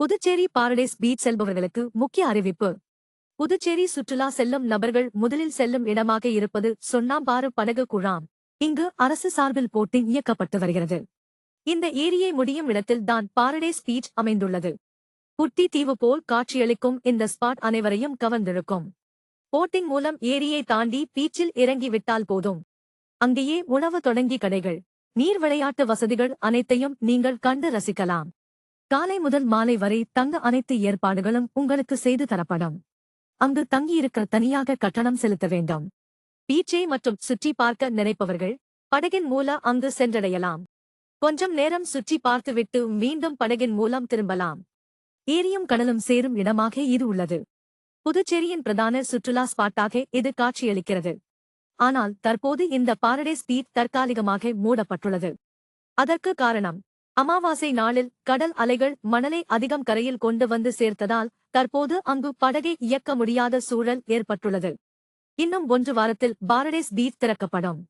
Puducherry Paradise beach செல்பவர்களுக்கு முக்கிய அறிவிப்பு. புதுச்சேரி சுற்றுலா செல்லும் நபர்கள் முதலில் செல்லும் இடமாக இருப்பது சொன்னாம்பாறு படகு குழாம். இங்கு அரசு சார்பில் போட்டிங் இயக்கப்பட்டு வருகிறது. இந்த ஏரியை முடியும் இடத்தில் தான் பாரடைஸ் பீச் அமைந்துள்ளது. குட்டி தீவு போல் காட்சியளிக்கும் இந்த ஸ்பாட் அனைவரையும் கவர்ந்திருக்கும் போட்டிங் மூலம் ஏரியை தாண்டி பீச்சில் இறங்கி விட்டால் போதும். அங்கேயே உணவு தொடங்கி கடைகள் நீர் விளையாட்டு வசதிகள் அனைத்தையும் நீங்கள் கண்டு ரசிக்கலாம். காலை முதல் மாலை வரை தங்க அனைத்து ஏற்பாடுகளும் உங்களுக்கு செய்து தரப்படும். அங்கு தங்கியிருக்க தனியாக கட்டணம் செலுத்த வேண்டும். பீச்சை மற்றும் சுற்றி பார்க்க நினைப்பவர்கள் படகின் மூலம் அங்கு சென்றடையலாம். கொஞ்சம் நேரம் சுற்றி பார்த்துவிட்டு மீண்டும் படகின் மூலம் திரும்பலாம். ஏரியும் கடலும் சேரும் இடமாக இது உள்ளது. புதுச்சேரியின் பிரதான சுற்றுலா ஸ்பாட்டாக இது காட்சியளிக்கிறது. ஆனால் தற்போது இந்த பாரடைஸ் பீட் தற்காலிகமாக மூடப்பட்டுள்ளது. அதற்கு காரணம் அமாவாசை நாளில் கடல் அலைகள் மணலை அதிகம் கரையில் கொண்டு வந்து சேர்த்ததால் தற்போது அங்கு படகை இயக்க முடியாத சூழல் ஏற்பட்டுள்ளது. இன்னும் ஒன்று வாரத்தில் பாரடேஸ் பீச் திறக்கப்படும்.